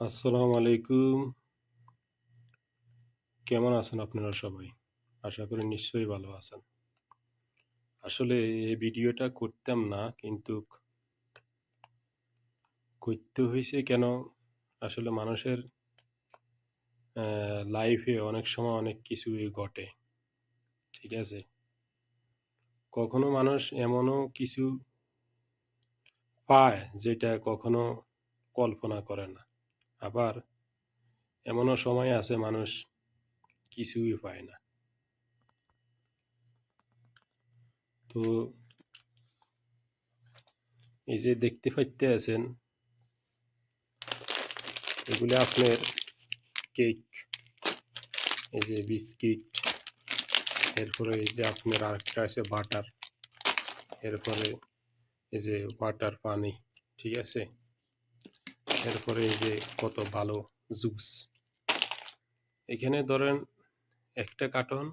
আসসালামু আলাইকুম। কেমন আছেন আপনারা সবাই? আশা করি নিশ্চয়ই ভালো আছেন। আসলে এই ভিডিওটা করতাম না, কিন্তু করতে হয়েছে কেন? আসলে মানুষের লাইফে অনেক সময় অনেক কিছুই ঘটে। ঠিক আছে? কখনো মানুষ এমনও কিছু পায় যেটা কখনো কল্পনা করে না। আবার এমনও সময় আছে মানুষ কিছুই পায় না। তো এই যে দেখতে পাইতে আছেন, এগুলো আপনার কেক, এই যে বিস্কিট, এরপরে এই যে আপনার আরেকটা আছে বাটার, এরপরে এই যে ওয়াটার পানি, ঠিক আছে? এরপরে এই যে কত ভালো জুস। এখানে ধরেন একটা কার্টন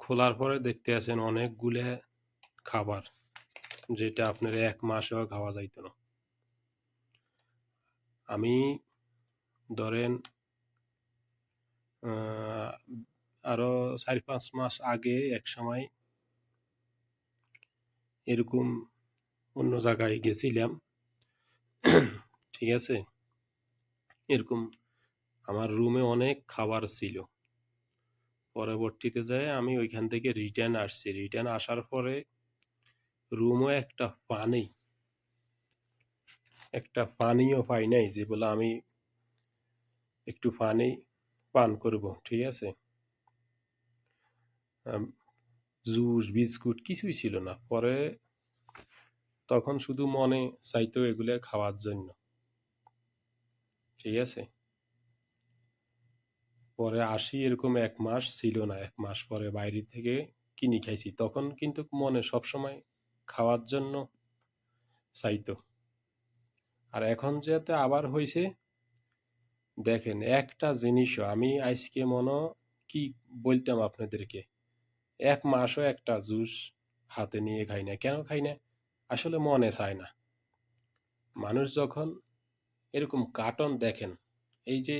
খোলার পরে দেখতে আছেন অনেকগুলো খাবার, যেটা আপনার এক মাসও খাওয়া যাইত না। আমি ধরেন আরও চার পাঁচ মাস আগে এক সময় এরকম অন্য জায়গায় গেছিলাম। ঠিক আছে? এরকম আমার রুমে অনেক খাবার ছিল। পরবর্তীতে যায় আমি ওইখান থেকে রিটার্ন আসছি। রিটার্ন আসার পরে রুমও একটা পানি। একটা পানিও পাই নাই যে বলে আমি একটু পানি পান করব, ঠিক আছে? জুস, বিস্কুট কিছুই ছিল না। পরে তখন শুধু মনে চাইতো এগুলো খাওয়ার জন্য। ঠিক আছে? পরে আসি এরকম এক মাস ছিল না, এক মাস পরে বাইরে থেকে কিনি খাইছি। তখন কিন্তু মনে সবসময় খাওয়ার জন্য চাইতো। আর এখন যেতে আবার হয়েছে দেখেন একটা জিনিসও, আমি আজকে মনে কি বলতাম আপনাদেরকে, এক মাসও একটা জুস হাতে নিয়ে খাই না। কেন খাই না? আসলে মনে চায় না। মানুষ যখন এরকম কার্টন দেখেন, এই যে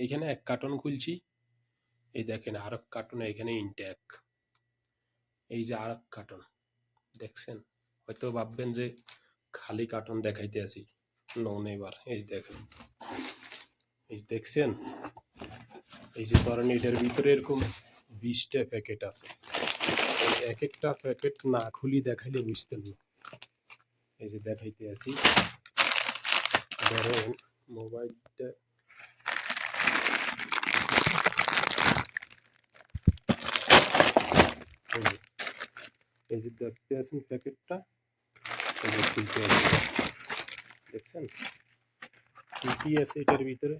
এখানে এক কার্টন খুলছি, এই দেখেন আর এক কার্টন এখানে ইনট্যাক এই যে আর এক কার্টন দেখছেন? হয়তো ভাববেন যে খালি কার্টন দেখাইতে আছি। নন এবার এই দেখেন। এই দেখছেন? এই যে ধরেন এটার ভিতরে এরকম বিশটা প্যাকেট আছে। এক একটা প্যাকেট না খুলি দেখাইলে বুঝতেন না। এই যে দেখাইতে আছি। ধরেন মোবাইলটা এই যে দেখতে আছেন প্যাকেটটা খুলতে আছে দেখছেন? কি আছে এটার ভিতরে?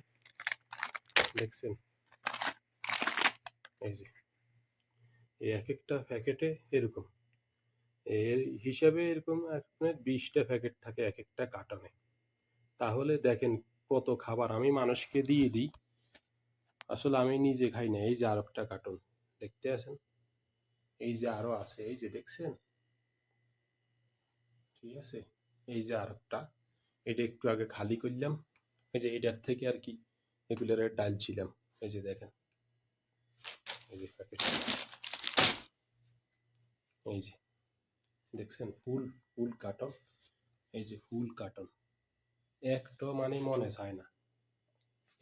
দেখছেন? এই যে, এই এক একটা প্যাকেটে এরকম। এর হিসাবে এরকম আপনার বিশটা প্যাকেট থাকে এক একটা কার্টনে। তাহলে দেখেন কত খাবার আমি মানুষকে দিয়ে দিই। আসলে আমি নিজে খাই না, এই যে আর একটা কার্টন, দেখতে আছেন? এই যে আরও আছে, এই যে দেখছেন? ঠিক আছে? এই যে আর একটা এটা একটু আগে খালি করলাম। এই যে এটার থেকে আর কি এগুলোর ডালছিলাম এই যে দেখেন। এই যে প্যাকেট এই যে। দেখছেন, ফুল ফুল কার্টন এই যে ফুল কার্টন একটা মানে মনে চায় না।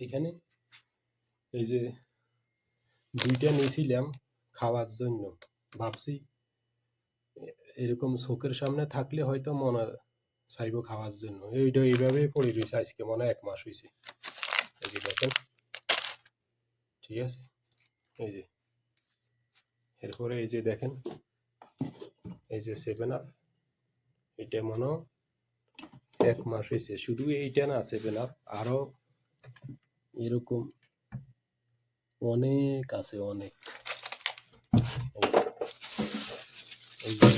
এখানে এই যে দুইটা নিয়েছিলাম খাওয়ার জন্য। ভাবছি এরকম চোখের সামনে থাকলে হয়তো মনে চাইব খাওয়ার জন্য। এইটা এইভাবে পড়ে রয়েছে আজকে, মনে এক মাস হয়েছে। এই যে দেখেন, ঠিক আছে? এই যে, এরপরে এই যে দেখেন এই যে সেভেন আপ এটা মনে এক মাস হয়েছে। শুধু এইটা না সেভেন আপ আরও এরকম অনেক আছে, অনেক।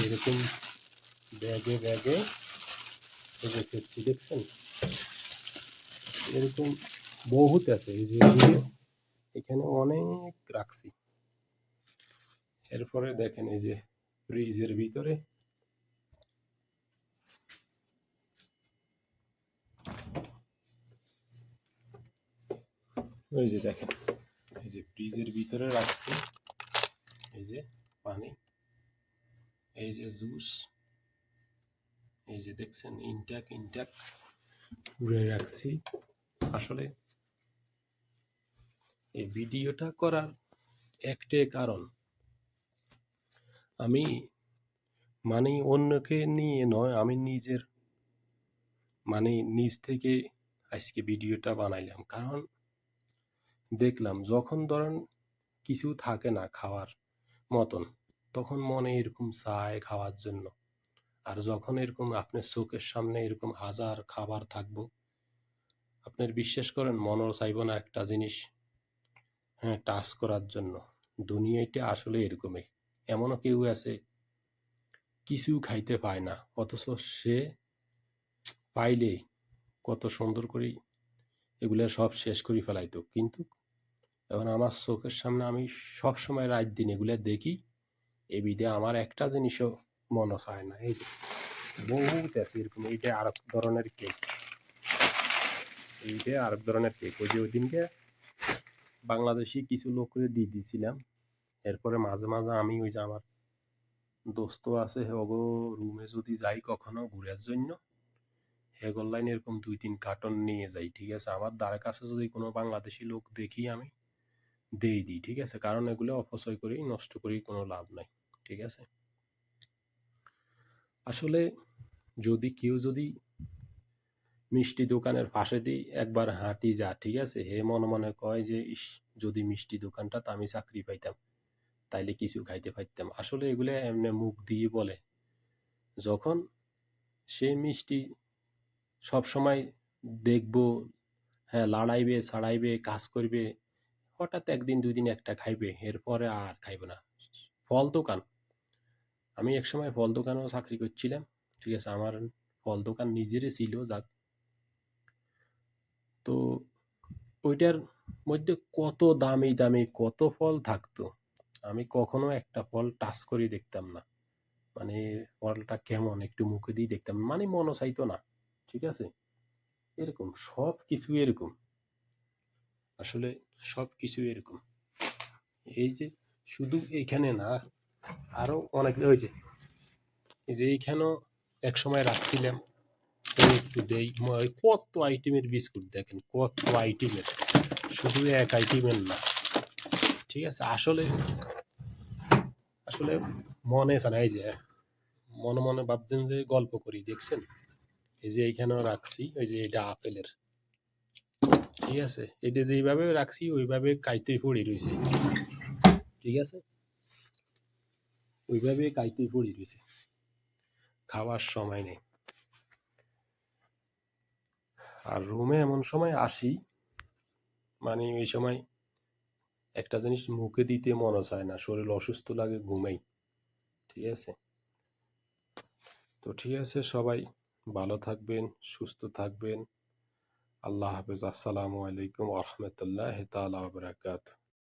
এরকম ব্যাগে ব্যাগে ফেলছি দেখছেন? এরকম বহুত আছে, এই যে এখানে অনেক রাখছি। এরপরে দেখেন এই যে ফ্রিজের ভিতরে ওই যে দেখেন এই যে ফ্রিজের ভিতরে রাখছি এই যে পানি এই যে জুস এই যে দেখছেন ইনট্যাক ইনট্যাক পুরে রাখছি আসলে এই ভিডিওটা করার একটাই কারণ। আমি মানে অন্যকে নিয়ে নয়, আমি নিজের মানে নিজ থেকে আজকে ভিডিওটা বানাইলাম। কারণ দেখলাম যখন ধরেন কিছু থাকে না খাওয়ার মতন, তখন মনে এরকম চায় খাওয়ার জন্য। আর যখন এরকম আপনার চোখের সামনে এরকম হাজার খাবার থাকব আপনার বিশ্বাস করেন মনও চাইব না একটা জিনিস হ্যাঁ টাচ করার জন্য। দুনিয়াটা আসলে এরকমই। এমনও কেউ আছে কিছু খাইতে পায় না, অথচ সে পাইলে কত সুন্দর করে এগুলো সব শেষ করে ফেলাইতো। কিন্তু এখন আমার চোখের সামনে আমি সব সময় রাত দিন এগুলো দেখি, এ বিধে আমার একটা জিনিসও মনে চায় না, এই যে বহুত আছে এরকম, এইটা আর এক ধরনের কেক এইটা আর এক ধরনের কেক ওই যে ওই দিনকে বাংলাদেশি কিছু লোকরে দিয়ে দিয়েছিলাম এরপরে মাঝে মাঝে আমি ওই যে আমার দোস্ত আছে ওগো রুমে যদি যাই কখনো ঘুরার জন্য? হেগল লাইন এরকম দুই তিন কার্টন নিয়ে যাই, ঠিক আছে? আমার দ্বারা কাছে যদি কোনো বাংলাদেশি লোক দেখি আমি দিয়ে দিই, ঠিক আছে? কারণ এগুলো অপচয় করি নষ্ট করি কোনো লাভ নাই, ঠিক আছে? আসলে যদি কেউ যদি মিষ্টি দোকানের পাশে দিয়ে একবার হাঁটি যা, ঠিক আছে? হে মনে মনে কয় যে, ইস, যদি মিষ্টি দোকানটা তো আমি চাকরি পাইতাম। তাইলে কিছু খাইতে পারতাম আসলে এগুলো এমনি মুখ দিয়ে বলে। যখন সে মিষ্টি সব সময় দেখব হ্যাঁ লাড়াইবে, ছাড়াইবে, কাজ করবে, হঠাৎ একদিন, দুই দিন একটা খাইবে, এরপরে আর খাইবে না। ফল দোকান। আমি একসময় ফল দোকানেও চাকরি করছিলাম, ঠিক আছে, আমার ফল দোকান নিজেরই ছিল, যাক। তো ওইটার মধ্যে কত দামি দামি কত ফল থাকতো। আমি কখনো একটা ফল টাচ করে দেখতাম না। মানে ফলটা কেমন একটু মুখে দিয়ে দেখতাম মানে মনে চাইতো না, ঠিক আছে? এরকম সব কিছু এরকম। আসলে সব কিছু এরকম। এই যে শুধু এইখানে না, আরও অনেক ওই যে যে এইখানেও এক সময় রাখছিলাম একটু দেই কত আইটেমের বিস্কুট দেখেন, কত আইটেমের। শুধু এক আইটেমের না, ঠিক আছে? আসলে আসলে মনে জানা যে, মনে মনে ভাবছেন যে গল্প করি, দেখছেন? এই যে এইখানেও রাখছি ওই যে এটা আপেলের। ঠিক আছে? এটা যেইভাবে রাখছি, ওইভাবে কাইতেই পড়ে রয়েছে ঠিক আছে? ওইভাবে কাইতেই পড়ে রয়েছে খাওয়ার সময় নেই। আর রুমে এমন সময় আসি মানে ওই সময় একটা জিনিস মুখে দিতে মনে চায় না, শরীর অসুস্থ লাগে, ঘুমাই। ঠিক আছে? তো ঠিক আছে সবাই, ভালো থাকবেন, সুস্থ থাকবেন। আল্লাহ হাফেজ। আসসালামু আলাইকুম আহমতুল্লাহ তালা বারাকাতুহ।